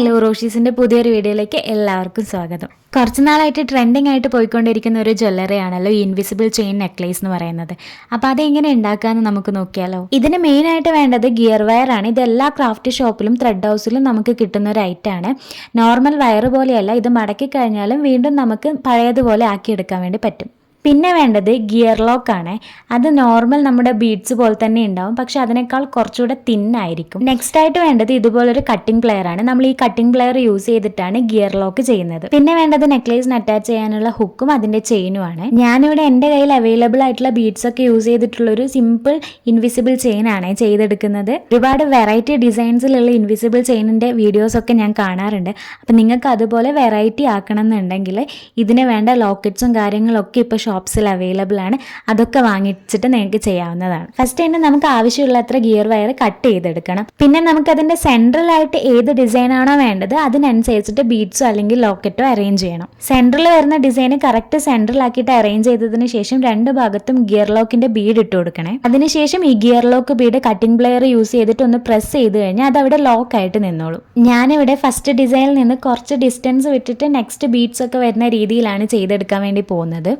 Hello റോഷീസിന്റെ പുതിയൊരു വീഡിയോയിലേക്ക് എല്ലാവർക്കും സ്വാഗതം. കുറച്ച് നാളായിട്ട് ട്രെൻഡിങ് ആയിട്ട് പോയിക്കൊണ്ടിരിക്കുന്ന ഒരു ജ്വല്ലറി ആണല്ലോ ഈ ഇൻവിസിബിൾ ചെയിൻ നെക്ലേസ് എന്ന് പറയുന്നത്. അപ്പോൾ അതെങ്ങനെ ഉണ്ടാക്കാമെന്ന് നമുക്ക് നോക്കിയാലോ? ഇതിന് മെയിൻ ആയിട്ട് വേണ്ടത് ഗിയർ വയർ ആണ്. ഇത് എല്ലാ ക്രാഫ്റ്റ് ഷോപ്പിലും ത്രെഡ് ഹൗസിലും നമുക്ക് കിട്ടുന്ന ഒരു ഐറ്റം ആണ്. നോർമൽ വയർ പോലെയല്ല. ഇത് മടക്കി കഴിഞ്ഞാലും വീണ്ടും നമുക്ക് പഴയതുപോലെ ആക്കിയെടുക്കാൻ വേണ്ടി പറ്റും. പിന്നെ വേണ്ടത് ഗിയർ ലോക്കാണ്. അത് നോർമൽ നമ്മുടെ ബീഡ്സ് പോലെ തന്നെ ഉണ്ടാവും. പക്ഷെ അതിനേക്കാൾ കുറച്ചുകൂടെ ആയിരിക്കും. നെക്സ്റ്റ് ആയിട്ട് വേണ്ടത് ഇതുപോലൊരു കട്ടിംഗ് പ്ലെയർ ആണ്. നമ്മൾ ഈ കട്ടിംഗ് പ്ലെയർ യൂസ് ചെയ്തിട്ടാണ് ഗിയർ ലോക്ക് ചെയ്യുന്നത്. പിന്നെ വേണ്ടത് നെക്ലേസിന് അറ്റാച്ച് ചെയ്യാനുള്ള ഹുക്കും അതിന്റെ ചെയിനും ആണ്. ഞാനിവിടെ എന്റെ കയ്യിൽ അവൈലബിൾ ആയിട്ടുള്ള ബീഡ്സ് ഒക്കെ യൂസ് ചെയ്തിട്ടുള്ള ഒരു സിമ്പിൾ ഇൻവിസിബിൾ ചെയിൻ ആണ് ചെയ്തെടുക്കുന്നത്. ഒരുപാട് വെറൈറ്റി ഡിസൈൻസിലുള്ള ഇൻവിസിബിൾ ചെയിനിന്റെ വീഡിയോസ് ഒക്കെ ഞാൻ കാണാറുണ്ട്. അപ്പം നിങ്ങൾക്ക് അതുപോലെ വെറൈറ്റി ആക്കണം എന്നുണ്ടെങ്കിൽ ഇതിന് വേണ്ട ലോക്കറ്റ്സും കാര്യങ്ങളൊക്കെ ഇപ്പോൾ ഷോപ്സിൽ അവൈലബിൾ ആണ്. അതൊക്കെ വാങ്ങിച്ചിട്ട് നിങ്ങൾക്ക് ചെയ്യാവുന്നതാണ്. ഫസ്റ്റ് തന്നെ നമുക്ക് ആവശ്യമുള്ളത്ര ഗിയർ വയർ കട്ട് ചെയ്തെടുക്കണം. പിന്നെ നമുക്ക് അതിന്റെ സെൻട്രൽ ആയിട്ട് ഏത് ഡിസൈൻ ആണോ വേണ്ടത് അതിനനുസരിച്ചിട്ട് ബീഡ്സോ അല്ലെങ്കിൽ ലോക്കറ്റോ അറേഞ്ച് ചെയ്യണം. സെൻട്രൽ വരുന്ന ഡിസൈൻ കറക്റ്റ് സെൻട്രൽ ആക്കിയിട്ട് അറേഞ്ച് ചെയ്തതിന് ശേഷം രണ്ട് ഭാഗത്തും ഗിയർ ലോക്കിന്റെ ബീഡ് ഇട്ട് കൊടുക്കണേ. അതിനുശേഷം ഈ gear lock bead cutting plier use ചെയ്തിട്ട് ഒന്ന് പ്രസ് ചെയ്ത് കഴിഞ്ഞാൽ അത് അവിടെ ലോക്ക് ആയിട്ട് നിന്നോളും. ഞാനിവിടെ ഫസ്റ്റ് ഡിസൈനിൽ നിന്ന് കുറച്ച് ഡിസ്റ്റൻസ് വിട്ടിട്ട് നെക്സ്റ്റ് ബീഡ്സ് ഒക്കെ വരുന്ന രീതിയിലാണ് ചെയ്തെടുക്കാൻ വേണ്ടി പോകുന്നത്.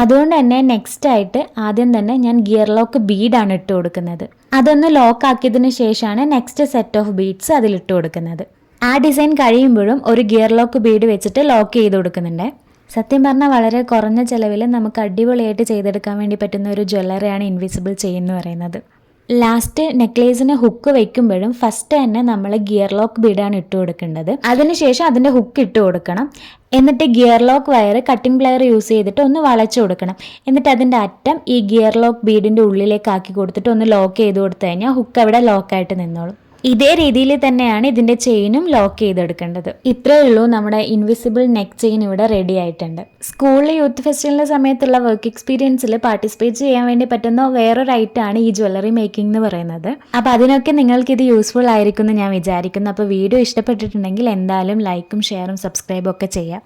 അതുകൊണ്ട് തന്നെ നെക്സ്റ്റ് ആയിട്ട് ആദ്യം തന്നെ ഞാൻ ഗിയർ ലോക്ക് ബീഡാണ് ഇട്ട് കൊടുക്കുന്നത്. അതൊന്ന് ലോക്ക് ആക്കിയതിന് ശേഷമാണ് നെക്സ്റ്റ് സെറ്റ് ഓഫ് ബീഡ്സ് അതിൽ ഇട്ട് കൊടുക്കുന്നത്. ആ ഡിസൈൻ കഴിയുമ്പോഴും ഒരു ഗിയർ ലോക്ക് ബീഡ് വെച്ചിട്ട് ലോക്ക് ചെയ്ത് കൊടുക്കുന്നുണ്ട്. സത്യം പറഞ്ഞാൽ വളരെ കുറഞ്ഞ ചിലവിൽ നമുക്ക് അടിപൊളിയായിട്ട് ചെയ്തെടുക്കാൻ വേണ്ടി പറ്റുന്ന ഒരു ജ്വല്ലറിയാണ് ഇൻവിസിബിൾ ചെയിൻ എന്ന് പറയുന്നത്. ലാസ്റ്റ് നെക്ലേസിന് ഹുക്ക് വെക്കുമ്പോഴും ഫസ്റ്റ് തന്നെ നമ്മൾ ഗിയർ ലോക്ക് ബീഡാണ് ഇട്ട് കൊടുക്കേണ്ടത്. അതിനുശേഷം അതിന്റെ ഹുക്ക് ഇട്ട് കൊടുക്കണം. എന്നിട്ട് gear lock wire cutting plier use ചെയ്തിട്ട് ഒന്ന് വളച്ചു കൊടുക്കണം. എന്നിട്ട് അതിന്റെ അറ്റം ഈ ഗിയർ ലോക്ക് ബീഡിന്റെ ഉള്ളിലേക്ക് ആക്കി കൊടുത്തിട്ട് ഒന്ന് ലോക്ക് ചെയ്ത് കൊടുത്തു കഴിഞ്ഞാൽ ഹുക്ക് അവിടെ ലോക്കായിട്ട് നിന്നോളും. ഇതേ രീതിയിൽ തന്നെയാണ് ഇതിന്റെ ചെയിനും ലോക്ക് ചെയ്തെടുക്കേണ്ടത്. ഇത്രയേ ഉള്ളൂ നമ്മുടെ ഇൻവിസിബിൾ നെക്ക് ചെയിൻ ഇവിടെ റെഡി ആയിട്ടുണ്ട്. സ്കൂളിൽ യൂത്ത് ഫെസ്റ്റിവലിന്റെ സമയത്തുള്ള വർക്ക് എക്സ്പീരിയൻസിൽ പാർട്ടിസിപ്പേറ്റ് ചെയ്യാൻ വേണ്ടി പറ്റുന്ന വേറൊരു ഐറ്റമാണ് ഈ ജ്വല്ലറി മേക്കിംഗ് എന്ന് പറയുന്നത്. അപ്പോൾ അതിനൊക്കെ നിങ്ങൾക്ക് ഇത് യൂസ്ഫുൾ ആയിരിക്കും എന്ന് ഞാൻ വിചാരിക്കുന്നു. അപ്പോൾ വീഡിയോ ഇഷ്ടപ്പെട്ടിട്ടുണ്ടെങ്കിൽ എന്തായാലും ലൈക്കും ഷെയറും സബ്സ്ക്രൈബും ഒക്കെ ചെയ്യാം